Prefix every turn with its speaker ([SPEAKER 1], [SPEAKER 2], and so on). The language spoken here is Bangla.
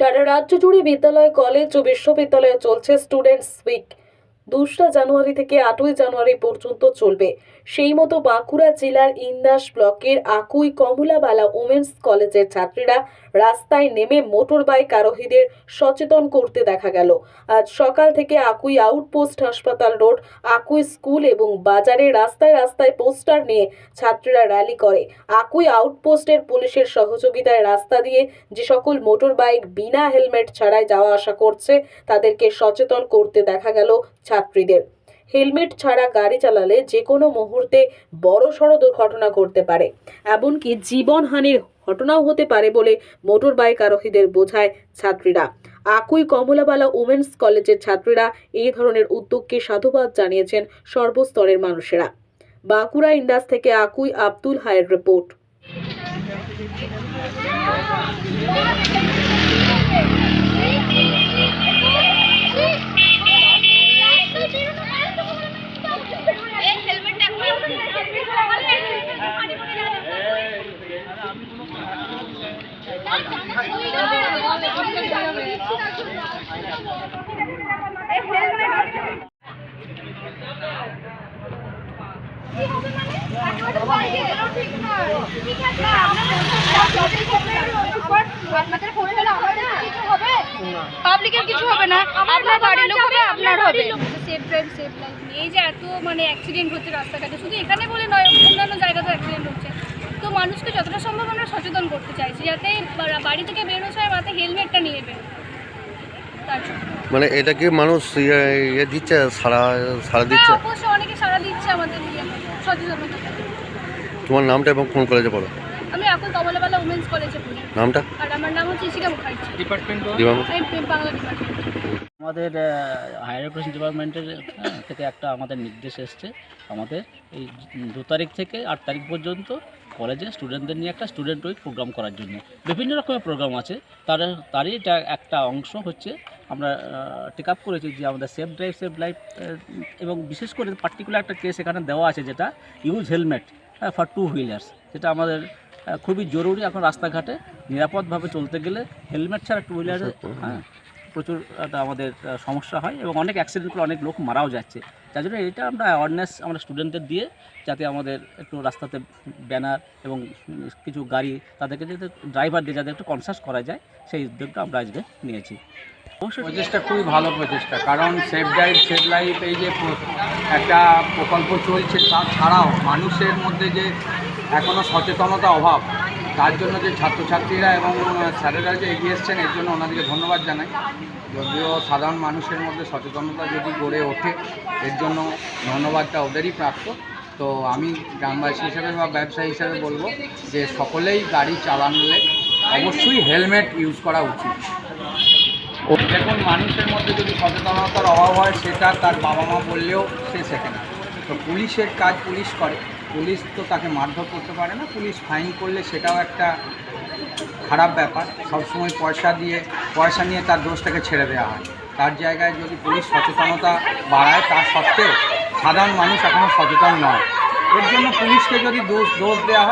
[SPEAKER 1] সারা রাজ্য জুড়ে বিদ্যালয়, কলেজ ও বিশ্ববিদ্যালয়ে চলছে স্টুডেন্টস উইক দোসরা জানুয়ারি থেকে আটই জানুয়ারি পর্যন্ত চলবে। সেই মতো বাঁকুড়া জেলার ইন্দাস ব্লকের আকুই কমলাবালা উমেন্স কলেজের ছাত্রীরা রাস্তায় নেমে মোটর বাইক আরোহীদের সচেতন করতে দেখা গেল। আজ সকাল থেকে আকুই আউটপোস্ট হাসপাতাল রোড, আকুই স্কুল এবং বাজারে রাস্তায় রাস্তায় পোস্টার নিয়ে ছাত্রীরা র্যালি করে। আকুই আউটপোস্টের পুলিশের সহযোগিতায় রাস্তা দিয়ে যে সকল মোটর বাইক বিনা হেলমেট ছাড়াই যাওয়া আসা করছে, তাদেরকে সচেতন করতে দেখা গেল ছাত্রীদের। হেলমেট ছাড়া গাড়ি চালালে যে কোনো মুহূর্তে বড় সড় দুর্ঘটনা ঘটতে পারে। এমনকি জীবনহানির ঘটনাও হতে পারে বলে মোটর বাইক আরোহীদের বোঝায় ছাত্রীরা। আকুই কমলাবালা উমেন্স কলেজের ছাত্রীরা এই ধরনের উদ্যোগকে সাধুবাদ জানিয়েছেন সর্বস্তরের মানুষেরা। বাঁকুড়া ইন্ডাস থেকে আকুই আব্দুল হায়ের রিপোর্ট।
[SPEAKER 2] এই যে এত মানে অ্যাক্সিডেন্ট হচ্ছে শুধু বলে নয়, অন্যান্য অ্যাক্সিডেন্ট হচ্ছে। তো মানুষকে যতটা সম্ভব আমরা সচেতন করতে চাইছি, যাতে বাড়ি থেকে বেরোনোর সময় মাথায় হেলমেটটা নিয়ে বেরো তার জন্য
[SPEAKER 3] মানে এটা কি মানুষ ইয়ে ইয়ে দিচ্ছে সারা সারা
[SPEAKER 2] হ্যাঁ
[SPEAKER 3] দিচ্ছে?
[SPEAKER 2] অনেকে সাড়া দিচ্ছে আমাদের ইয়ে
[SPEAKER 3] তোমার নামটা এবং কোন কলেজে পড়ো?
[SPEAKER 2] আমি এখন কমলাবালা উমেন্স কলেজে পড়ি।
[SPEAKER 3] নামটা?
[SPEAKER 2] আর আমার নাম হচ্ছে ইশিকা মুখার্জি।
[SPEAKER 3] দিবাঙ্গ
[SPEAKER 2] বাংলা ডিপার্টমেন্ট
[SPEAKER 4] আমাদের হায়ার এডুকেশন ডিপার্টমেন্টের থেকে একটা আমাদের নির্দেশ এসছে। আমাদের এই দু তারিখ থেকে আট তারিখ পর্যন্ত কলেজে স্টুডেন্টদের নিয়ে একটা স্টুডেন্ট উইক প্রোগ্রাম করার জন্য। বিভিন্ন রকমের প্রোগ্রাম আছে। তার তারই এটা একটা অংশ হচ্ছে আমরা টেক আপ করেছি যে আমাদের সেফ ড্রাইভ সেফ লাইফ এবং বিশেষ করে পার্টিকুলার একটা কেস এখানে দেওয়া আছে যেটা use helmet for two wheelers যেটা আমাদের খুবই জরুরি এখন রাস্তাঘাটে নিরাপদভাবে চলতে গেলে হেলমেট ছাড়া টু হুইলার হ্যাঁ প্রচুর একটা আমাদের সমস্যা হয় এবং অনেক অ্যাক্সিডেন্ট করে অনেক লোক মারাও যাচ্ছে। যার জন্য এটা আমরা অ্যাওয়ারনেস আমরা স্টুডেন্টদের দিয়ে যাতে আমাদের একটু রাস্তাতে ব্যানার এবং কিছু গাড়ি তাদেরকে যাতে ড্রাইভার দিয়ে যাতে একটু কনসাস করা যায় সেই উদ্যোগটা আমরা আজকে নিয়েছি।
[SPEAKER 5] প্রচেষ্টা খুবই ভালো প্রচেষ্টা, কারণ সেফ ড্রাইভ সেভ লাইফ এই যে একটা প্রকল্প চলছে তাছাড়াও মানুষের মধ্যে যে এখনও সচেতনতা অভাব, তার জন্য যে ছাত্রছাত্রীরা এবং স্যারেরা যে এগিয়ে এসছেন, এর জন্য ওনাদেরকে ধন্যবাদ জানাই। যদিও সাধারণ মানুষের মধ্যে সচেতনতা যদি গড়ে ওঠে, এর জন্য ধন্যবাদটা ওদেরই প্রাপ্ত তো আমি গ্রামবাসী হিসেবে বা ব্যবসায়ী হিসেবে বলব যে সকলেই গাড়ি চালানলে অবশ্যই হেলমেট ইউজ করা উচিত। দেখুন, মানুষের মধ্যে যদি সচেতনতার অভাব হয়, সেটা তার বাবা মা বললেও সে শেখে না। তো পুলিশের কাজ পুলিশ করে। পুলিশ তো তাকে মারধর করতে পারে না। পুলিশ ফাইন করলে সেটাও একটা খারাপ ব্যাপার। সবসময় পয়সা দিয়ে, পয়সা নিয়ে তার দোষটাকে ছেড়ে দেওয়া হয়। তার জায়গায় যদি পুলিশ সচেতনতা বাড়ায় তার সত্ত্বেও সাধারণ মানুষ এখনও সচেতন নয়। এর জন্য পুলিশকে যদি দোষ দোষ দেওয়া হয়